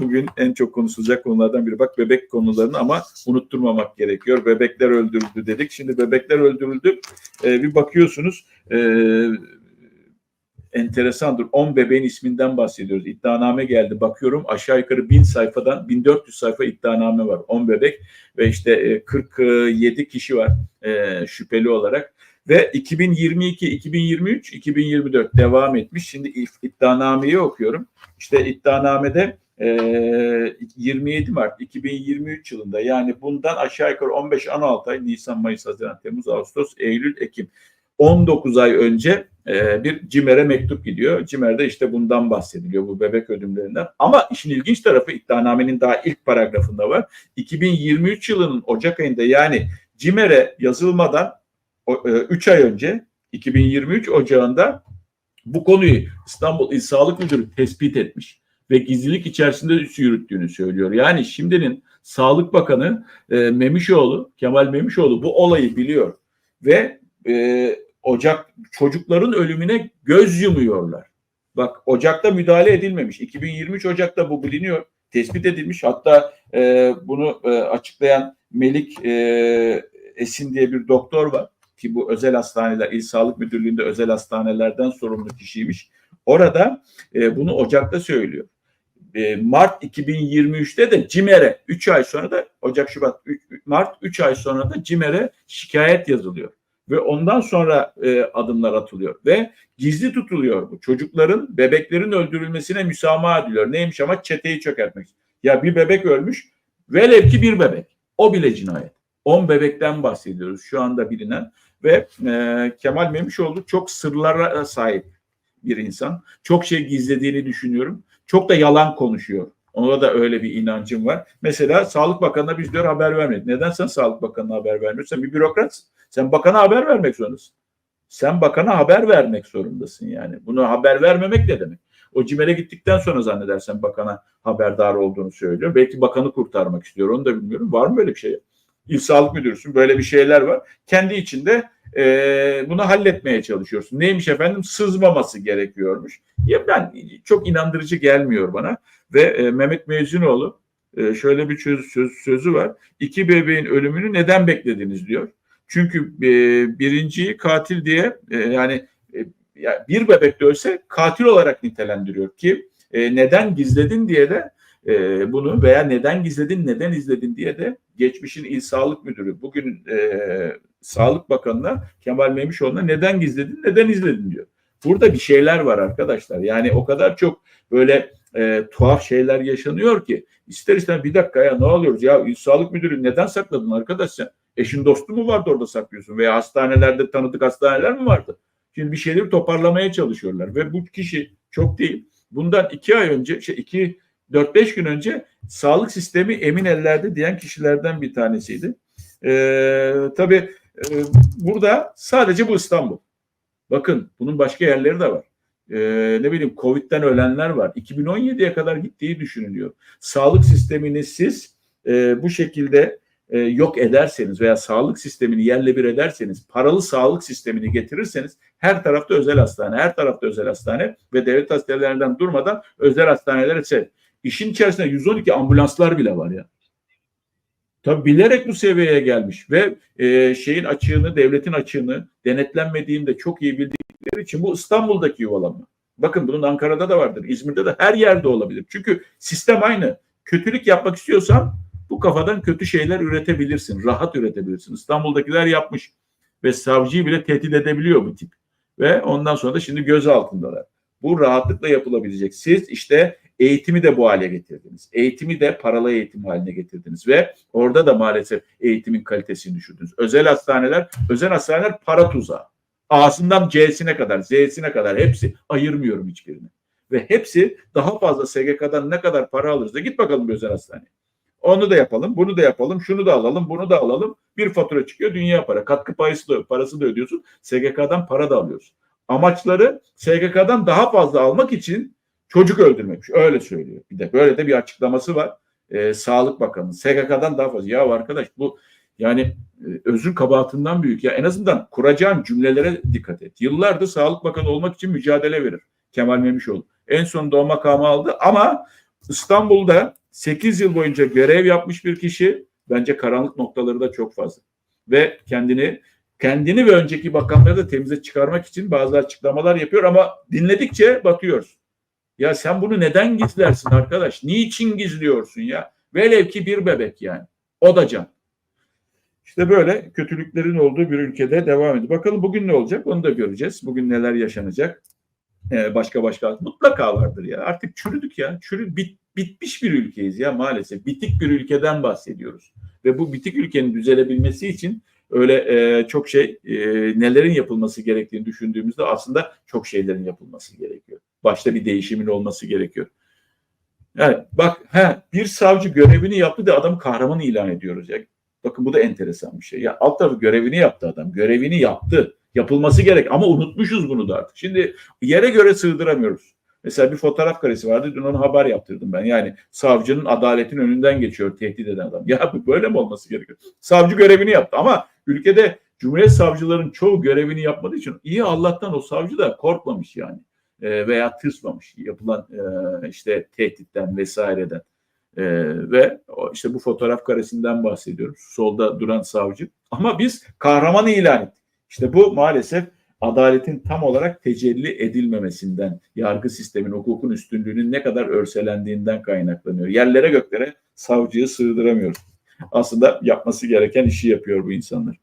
bugün en çok konuşulacak konulardan biri. Bak bebek konularını ama unutturmamak gerekiyor. Bebekler öldürüldü dedik. Şimdi bebekler öldürüldü. Ee, bir bakıyorsunuz e, enteresandır. 10 bebeğin isminden bahsediyoruz. İddianame geldi. Bakıyorum aşağı yukarı 1000 sayfadan 1400 sayfa iddianame var. 10 bebek ve işte e, 47 kişi var e, şüpheli olarak. Ve 2022, 2023, 2024 devam etmiş. Şimdi iddianameyi okuyorum. İşte iddianamede e, 27 Mart 2023 yılında yani bundan aşağı yukarı 15-16 ay Nisan, Mayıs, Haziran, Temmuz, Ağustos, Eylül, Ekim 19 ay önce e, bir CİMER'e mektup gidiyor. CİMER'de işte bundan bahsediliyor bu bebek ödümlerinden. Ama işin ilginç tarafı iddianamenin daha ilk paragrafında var. 2023 yılının Ocak ayında yani CİMER'e yazılmadan 3 ay önce 2023 Ocağı'nda bu konuyu İstanbul İl Sağlık Müdürü tespit etmiş ve gizlilik içerisinde yürüttüğünü söylüyor. Yani şimdinin Sağlık Bakanı e, Memişoğlu, Kemal Memişoğlu bu olayı biliyor ve e, Ocak çocukların ölümüne göz yumuyorlar. Bak Ocak'ta müdahale edilmemiş. 2023 Ocak'ta bu biliniyor. Tespit edilmiş. Hatta e, bunu e, açıklayan Melik e, Esin diye bir doktor var ki bu özel hastaneler, İl Sağlık Müdürlüğü'nde özel hastanelerden sorumlu kişiymiş. Orada e, bunu Ocak'ta söylüyor. E, Mart 2023'te de CİMER'e 3 ay sonra da Ocak, Şubat, Mart 3 ay sonra da CİMER'e şikayet yazılıyor. Ve ondan sonra e, adımlar atılıyor. Ve gizli tutuluyor bu. Çocukların, bebeklerin öldürülmesine müsamaha ediliyor. Neymiş ama çeteyi çökertmek. Ya bir bebek ölmüş, velev ki bir bebek. O bile cinayet. 10 bebekten bahsediyoruz şu anda bilinen ve e, Kemal Memişoğlu çok sırlara sahip bir insan. Çok şey gizlediğini düşünüyorum. Çok da yalan konuşuyor. Ona da öyle bir inancım var. Mesela Sağlık Bakanı'na biz diyor haber vermedik. Neden sen Sağlık Bakanı'na haber vermiyorsun? Sen bir bürokratsın. Sen bakana haber vermek zorundasın. Sen bakana haber vermek zorundasın yani. Bunu haber vermemek ne demek? O CİMER'e gittikten sonra zannedersen bakana haberdar olduğunu söylüyor. Belki bakanı kurtarmak istiyor. Onu da bilmiyorum. Var mı böyle bir şey? İl Sağlık Müdürüsün. Böyle bir şeyler var. Kendi içinde e, bunu halletmeye çalışıyorsun. Neymiş efendim? Sızmaması gerekiyormuş. Ya ben çok inandırıcı gelmiyor bana. Ve e, Mehmet Mezcunoğlu e, şöyle bir söz, söz, sözü var. İki bebeğin ölümünü neden beklediniz diyor. Çünkü e, birinciyi katil diye e, yani e, bir bebek de ölse katil olarak nitelendiriyor ki e, neden gizledin diye de e, bunu veya neden gizledin neden izledin diye de geçmişin il sağlık müdürü bugün e, Sağlık Bakanı'na Kemal Memişoğlu'na neden gizledin neden izledin diyor. Burada bir şeyler var arkadaşlar. Yani o kadar çok böyle e, tuhaf şeyler yaşanıyor ki ister istemez bir dakika ya ne oluyoruz ya sağlık müdürü neden sakladın arkadaş sen? Eşin dostu mu vardı orada saklıyorsun veya hastanelerde tanıdık hastaneler mi vardı? Şimdi bir şeyleri toparlamaya çalışıyorlar ve bu kişi çok değil. Bundan iki ay önce, şey iki, dört beş gün önce sağlık sistemi emin ellerde diyen kişilerden bir tanesiydi. Ee, tabii e, burada sadece bu İstanbul. Bakın bunun başka yerleri de var. Ee, ne bileyim Covid'den ölenler var. 2017'ye kadar gittiği düşünülüyor. Sağlık sistemini siz e, bu şekilde e, yok ederseniz veya sağlık sistemini yerle bir ederseniz, paralı sağlık sistemini getirirseniz her tarafta özel hastane, her tarafta özel hastane ve devlet hastanelerinden durmadan özel hastanelere ise işin içerisinde 112 ambulanslar bile var ya. Tabii bilerek bu seviyeye gelmiş ve e, şeyin açığını, devletin açığını denetlenmediğini de çok iyi bildikleri için bu İstanbul'daki yuvalanma. Bakın bunun Ankara'da da vardır, İzmir'de de her yerde olabilir. Çünkü sistem aynı. Kötülük yapmak istiyorsan bu kafadan kötü şeyler üretebilirsin, rahat üretebilirsin. İstanbul'dakiler yapmış ve savcıyı bile tehdit edebiliyor bu tip. Ve ondan sonra da şimdi göz altındalar. Bu rahatlıkla yapılabilecek. Siz işte eğitimi de bu hale getirdiniz. Eğitimi de paralı eğitim haline getirdiniz ve orada da maalesef eğitimin kalitesini düşürdünüz. Özel hastaneler, özel hastaneler para tuzağı. A'sından C'sine kadar, Z'sine kadar hepsi ayırmıyorum hiçbirini. Ve hepsi daha fazla SGK'dan ne kadar para alırız da git bakalım bir özel hastaneye. Onu da yapalım, bunu da yapalım, şunu da alalım, bunu da alalım. Bir fatura çıkıyor, dünya para. Katkı parası da, parası da ödüyorsun. SGK'dan para da alıyorsun. Amaçları SGK'dan daha fazla almak için çocuk öldürmekmiş. Öyle söylüyor. Bir de böyle de bir açıklaması var. Ee, Sağlık Bakanı. SGK'dan daha fazla. Ya arkadaş bu yani e, özür kabahatından büyük. Ya en azından kuracağın cümlelere dikkat et. Yıllardır Sağlık Bakanı olmak için mücadele verir. Kemal Memişoğlu. En sonunda o makamı aldı ama İstanbul'da 8 yıl boyunca görev yapmış bir kişi bence karanlık noktaları da çok fazla. Ve kendini kendini ve önceki bakanları da temize çıkarmak için bazı açıklamalar yapıyor ama dinledikçe batıyoruz. Ya sen bunu neden gizlersin arkadaş? Niçin gizliyorsun ya? Velev ki bir bebek yani. O da can. İşte böyle kötülüklerin olduğu bir ülkede devam ediyor. Bakalım bugün ne olacak onu da göreceğiz. Bugün neler yaşanacak. Ee, başka başka mutlaka vardır ya. Artık çürüdük ya. Çürü bit, bitmiş bir ülkeyiz ya maalesef. Bitik bir ülkeden bahsediyoruz. Ve bu bitik ülkenin düzelebilmesi için öyle e, çok şey e, nelerin yapılması gerektiğini düşündüğümüzde aslında çok şeylerin yapılması gerekiyor. Başta bir değişimin olması gerekiyor. Yani bak he, bir savcı görevini yaptı da adam kahraman ilan ediyoruz ya. Bakın bu da enteresan bir şey. Ya alt tarafı görevini yaptı adam. Görevini yaptı. Yapılması gerek ama unutmuşuz bunu da artık. Şimdi yere göre sığdıramıyoruz. Mesela bir fotoğraf karesi vardı. Dün onu haber yaptırdım ben. Yani savcının adaletin önünden geçiyor tehdit eden adam. Ya bu böyle mi olması gerekiyor? Savcı görevini yaptı ama ülkede Cumhuriyet savcıların çoğu görevini yapmadığı için iyi Allah'tan o savcı da korkmamış yani. E, veya tırsmamış yapılan e, işte tehditten vesaireden. E, ve işte bu fotoğraf karesinden bahsediyorum. Solda duran savcı. Ama biz kahraman ilan ettik. İşte bu maalesef adaletin tam olarak tecelli edilmemesinden, yargı sistemin, hukukun üstünlüğünün ne kadar örselendiğinden kaynaklanıyor. Yerlere göklere savcıyı sığdıramıyoruz. Aslında yapması gereken işi yapıyor bu insanlar.